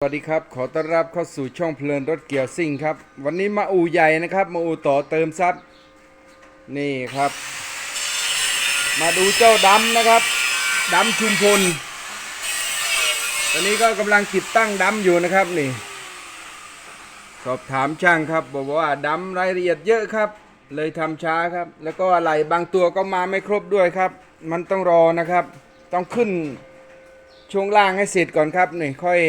สวัสดีครับ ขอต้อนรับเข้าสู่ช่องเพลินรถเกียวซิ่งครับ วันนี้มาอู่ใหญ่นะครับ มาอู่ต่อเติมซับนี่ครับ มาดูเจ้าดำนะครับดำชุมพล ตอนนี้ก็กำลังติดตั้งดำอยู่นะครับนี่สอบถามช่างครับ บอกว่าดำรายละเอียดเยอะครับ เลยทำช้าครับ แล้วก็อะไรบางตัวก็มาไม่ครบด้วยครับ มันต้องรอนะครับ ต้องขึ้นช่วงล่างให้เสร็จก่อนครับนี่ค่อย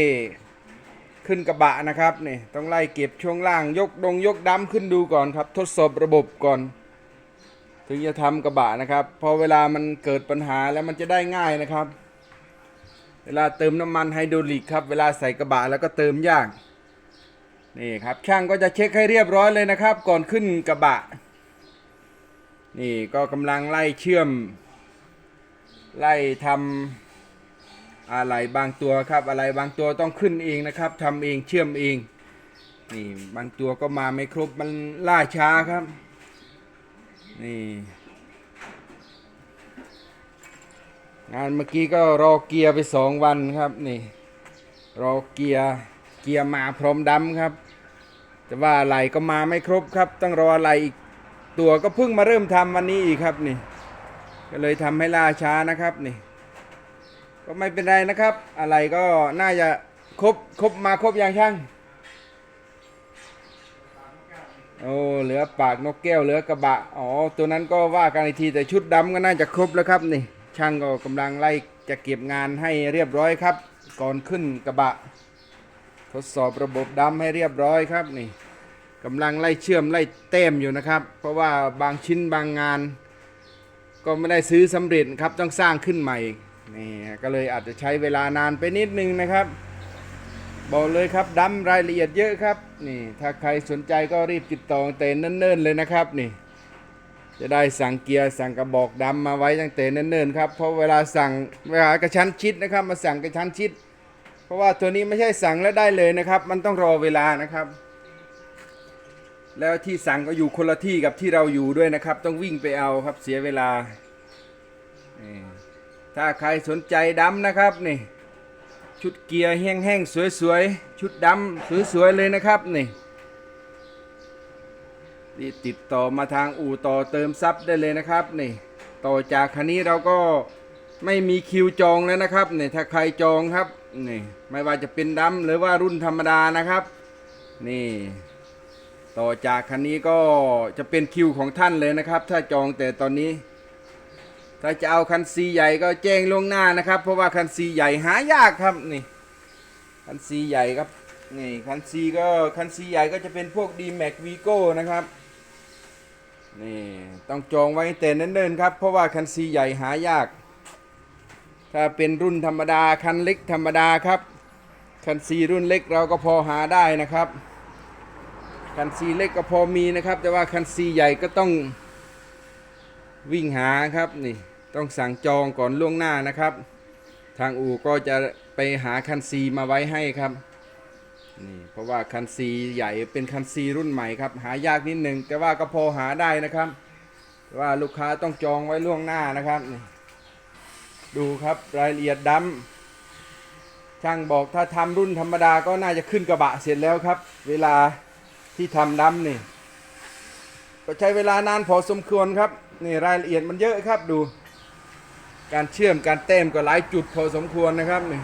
ขึ้นกระบะนะครับนี่ต้องไล่เก็บช่วงล่างยกดงยกดำขึ้นดูก่อนครับ ทดสอบระบบก่อน ถึงจะทำกระบะนะครับ พอเวลามันเกิดปัญหาแล้วมันจะได้ง่ายนะครับ เวลาเติมน้ำมันไฮดรอลิกครับ เวลาใส่กระบะแล้วก็เติมยากนี่ครับช่างก็จะเช็คให้เรียบร้อยเลยนะครับ ก่อนขึ้นกระบะ นี่ก็กำลังไล่เชื่อม ไล่ทำ อะไรบางตัวครับ อะไรบางตัวต้องขึ้นเองนะครับทำเองเชื่อมเอง นี่บางตัวก็มาไม่ครบมันล่าช้าครับ นี่งานเมื่อกี้ก็รอเกียร์ไปสองวันครับนี่รอเกียร์เกียร์มาพร้อมดำครับ แต่ว่าอะไรก็มาไม่ครบครับต้องรออะไรอีกตัวก็เพิ่งมาเริ่มทำวันนี้อีกครับนี่ ก็เลยทำให้ล่าช้านะครับนี่ ก็ไม่เป็นไรนะครับ อะไรก็น่าจะครบครบมาครบอย่างช่างโอ้เหลือปากนกแก้วเหลือกระบะอ๋อตัวนั้นก็ว่ากันอีกทีแต่ชุดดำก็น่าจะครบแล้วครับนี่ ช่างก็กำลังไล่จะเก็บงานให้เรียบร้อยครับ ก่อนขึ้นกระบะ ทดสอบระบบดำให้เรียบร้อยครับนี่กำลังไล่เชื่อมไล่เต้มอยู่นะครับ เพราะว่าบางชิ้นบางงาน ก็ไม่ได้ซื้อสำเร็จครับต้องสร้างขึ้นใหม่ นี่ก็เลยอาจจะใช้เวลานานไปนิดนึงนะครับ บอกเลยครับดำรายละเอียดเยอะครับนี่ถ้าใครสนใจก็รีบติดต่อตั้งแต่เนิ่นๆเลยนะครับนี่จะได้สั่งเกียร์สั่งกระบอกดำมาไว้ตั้งแต่เนิ่นๆครับเพราะเวลาสั่งเวลากระชั้นชิดนะครับ มาสั่งกระชั้นชิด เพราะว่าตัวนี้ไม่ใช่สั่งแล้วได้เลยนะครับ มันต้องรอเวลานะครับ แล้วที่สั่งก็อยู่คนละที่กับที่เราอยู่ด้วยนะครับ ต้องวิ่งไปเอาครับเสียเวลานี่ ถ้าใครสนใจดำนะครับนี่ชุดเกียร์แห้งๆสวยๆ ชุดดำสวยๆเลยนะครับนี่นี่ติดต่อมาทางอู่ต่อเติมซับได้เลยนะครับนี่ต่อจากคันนี้เราก็ไม่มีคิวจองแล้วนะครับนี่ถ้าใครจองครับนี่ไม่ว่าจะเป็นดำหรือว่ารุ่นธรรมดานะครับ นี่ ต่อจากคันนี้ก็จะเป็นคิวของท่านเลยนะครับ ถ้าจองแต่ตอนนี้ ถ้าจะเอาคันซีใหญ่ก็แจ้งล่วงหน้านะครับ เพราะว่าคันซีใหญ่หายากครับนี่คันซีใหญ่ครับนี่คันซีก็คันซีใหญ่ก็จะเป็นพวก d m a x Vigo นะครับนี่ต้องจองไว้แต่เนิ่นๆครับ เพราะว่าคันซีใหญ่หายาก ถ้าเป็นรุ่นธรรมดาคันเล็กธรรมดาครับคันซีรุ่นเล็กเราก็พอหาได้นะครับคันซีเล็กก็พอมีนะครับ แต่ว่าคันซีใหญ่ก็ต้องวิ่งหาครับนี่ ต้องสั่งจองก่อนล่วงหน้านะครับ ทางอู่ก็จะไปหาคันซีมาไว้ให้ครับนี่เพราะว่าคันซีใหญ่เป็นคันซีรุ่นใหม่ครับ หายากนิดหนึ่งแต่ว่าก็พอหาได้นะครับ ว่าลูกค้าต้องจองไว้ล่วงหน้านะครับนี่ดูครับรายละเอียดดำช่างบอกถ้าทำรุ่นธรรมดาก็น่าจะขึ้นกระบะเสร็จแล้วครับ เวลาที่ทำดำนี่ก็ใช้เวลานานพอสมควรครับนี่รายละเอียดมันเยอะครับดู การเชื่อมการเต้มก็หลายจุดพอสมควรนะครับนี่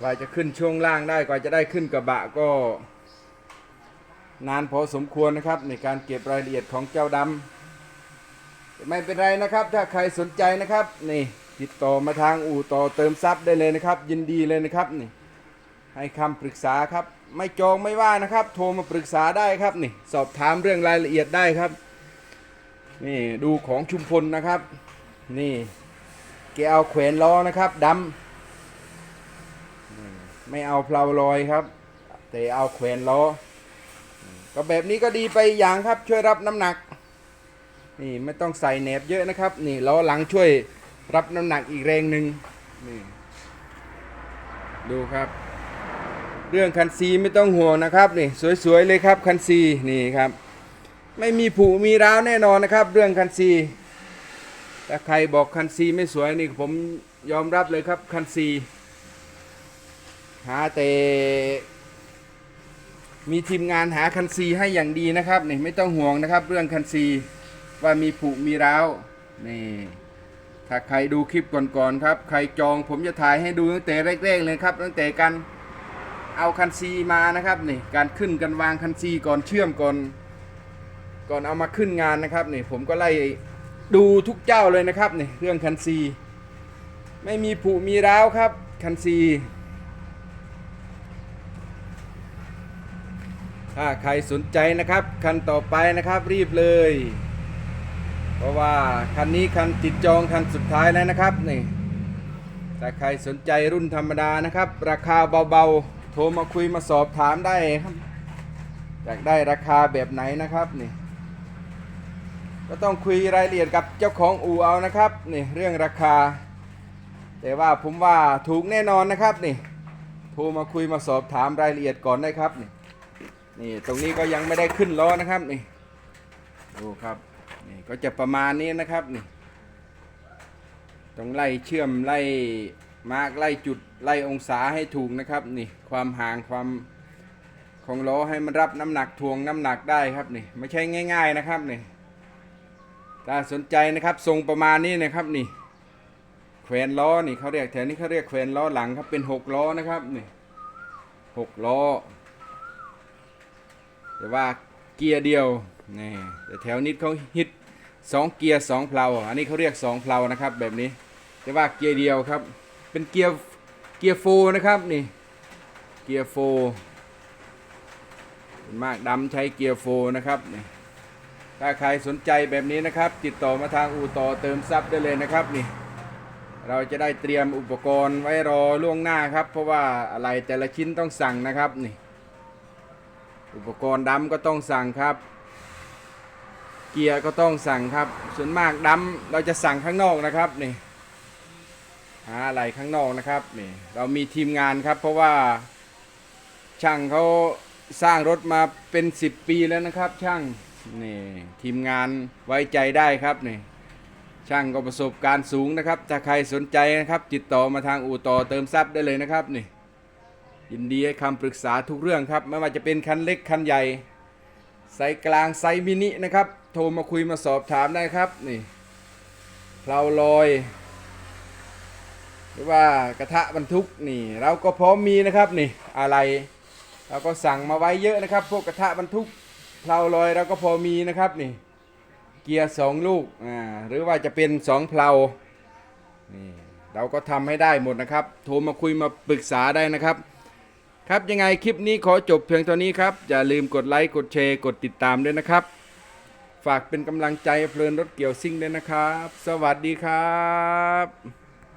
กว่าจะขึ้นช่วงล่างได้กว่าจะได้ขึ้นกระบะก็ นานพอสมควรนะครับ ในการเก็บรายละเอียดของเจ้าดำไม่เป็นไรนะครับ ถ้าใครสนใจนะครับนี่ติดต่อมาทางอู่ต่อเติมซับได้เลยนะครับ ยินดีเลยนะครับนี่ให้คำปรึกษาครับ ไม่จองไม่ว่านะครับ โทรมาปรึกษาได้ครับนี่ สอบถามเรื่องรายละเอียดได้ครับ นี่ดูของชุมพลนะครับ นี่แกเอาแขวนล้อนะครับดำไม่เอาเพลาลอยครับ แต่เอาแขวนล้อ ก็แบบนี้ก็ดีไปอย่างครับช่วยรับน้ำหนัก นี่ไม่ต้องใส่แหนบเยอะนะครับ นี่ล้อหลังช่วยรับน้ำหนักอีกแรงหนึ่งนี่ดูครับ เรื่องคันซีไม่ต้องห่วงนะครับนี่สวยๆเลยครับคันซีนี่ครับ ไม่มีผุมีร้าวแน่นอนนะครับ เรื่องคันซี ถ้าใครบอกคันซีไม่สวยนี่ผมยอมรับเลยครับคันซีหาแต่มีทีมงานหาคันซีให้อย่างดีนะครับนี่ไม่ต้องห่วงนะครับ เรื่องคันซีว่ามีผุมีร้าวนี่ถ้าใครดูคลิปก่อนๆครับ ใครจองผมจะถ่ายให้ดูตั้งแต่แรกๆเลยครับตั้งแต่การเอาคันซีมานะครับนี่การขึ้นกันวางคันซีก่อนเชื่อมก่อนก่อนเอามาขึ้นงานนะครับนี่ผมก็ไล่ ดูทุกเจ้าเลยนะครับนี่เรื่องคันซี ไม่มีผุมีร้าวครับ คันซีถ้าใครสนใจนะครับ คันต่อไปนะครับรีบเลย เพราะว่าคันนี้คันติดจองคันสุดท้ายแล้วนะครับนี่ถ้าใครสนใจรุ่นธรรมดานะครับ ราคาเบาๆ โทรมาคุยมาสอบถามได้ครับ อยากได้ราคาแบบไหนนะครับนี่ ก็ต้องคุยรายละเอียดกับเจ้าของอู่เอานะครับนี่เรื่องราคา แต่ว่าผมว่าถูกแน่นอนนะครับนี่โทรมาคุยมาสอบถามรายละเอียดก่อนได้ครับนี่นี่ตรงนี้ก็ยังไม่ได้ขึ้นล้อนะครับนี่ดูครับนี่ก็จะประมาณนี้นะครับนี่ต้องไล่เชื่อมไล่มาร์กไล่จุดไล่องศาให้ถูกนะครับนี่ความห่างความของล้อให้มันรับน้ำหนักทวงน้ำหนักได้ครับนี่ไม่ใช่ง่าย ๆนะครับนี่ ถ้าสนใจนะครับทรงประมาณนี้นะครับนี่แขวนล้อนี่เขาเรียกแถวนี้เขาเรียกแขวนล้อหลังครับเป็นหกล้อนะครับนี่หกล้อแต่ว่าเกียร์เดียวนี่แต่แถวนี้เขาฮิตสองเกียร์สองเพลาอันนี้เขาเรียกสองเพลานะครับแบบนี้แต่ว่าเกียร์เดียวครับ เป็นเกียร์เกียร์โฟนะครับนี่เกียร์โฟมากดำใช้เกียร์โฟนะครับนี่ ถ้าใครสนใจแบบนี้นะครับ ติดต่อมาทางอู่ต่อเติมซับได้เลยนะครับนี่ เราจะได้เตรียมอุปกรณ์ไว้รอล่วงหน้าครับ เพราะว่าอะไรแต่ละชิ้นต้องสั่งนะครับนี่ อุปกรณ์ดำก็ต้องสั่งครับ เกียร์ก็ต้องสั่งครับ ส่วนมากดำเราจะสั่งข้างนอกนะครับนี่หาอะไรข้างนอกนะครับนี่เรามีทีมงานครับ เพราะว่าช่างเขาสร้างรถมาเป็น 10 ปีแล้วนะครับ ช่าง นี่ทีมงานไว้ใจได้ครับนี่ช่างก็ประสบการณ์สูงนะครับ ถ้าใครสนใจนะครับ ติดต่อมาทางอู่ต่อเติมซับได้เลยนะครับนี่ยินดีให้คำปรึกษาทุกเรื่องครับ ไม่ว่าจะเป็นคันเล็กคันใหญ่ไซส์กลางไซส์มินินะครับ โทรมาคุยมาสอบถามได้ครับนี่เพลาลอย หรือว่ากระทะบรรทุกนี่ เราก็พร้อมมีนะครับนี่อะไร เราก็สั่งมาไว้เยอะนะครับ พวกกระทะบรรทุก เพลาลอยเราก็พอมีนะครับนี่ เกียร์สองลูกอ่าหรือว่าจะเป็นสองเพลานี่เราก็ทำให้ได้หมดนะครับ โทรมาคุยมาปรึกษาได้นะครับ ครับยังไงคลิปนี้ขอจบเพียงเท่านี้ครับ อย่าลืมกดไลค์กดแชร์กดติดตามด้วยนะครับ ฝากเป็นกำลังใจเพลินรถเกี่ยวซิ่งด้วยนะครับ สวัสดีครับ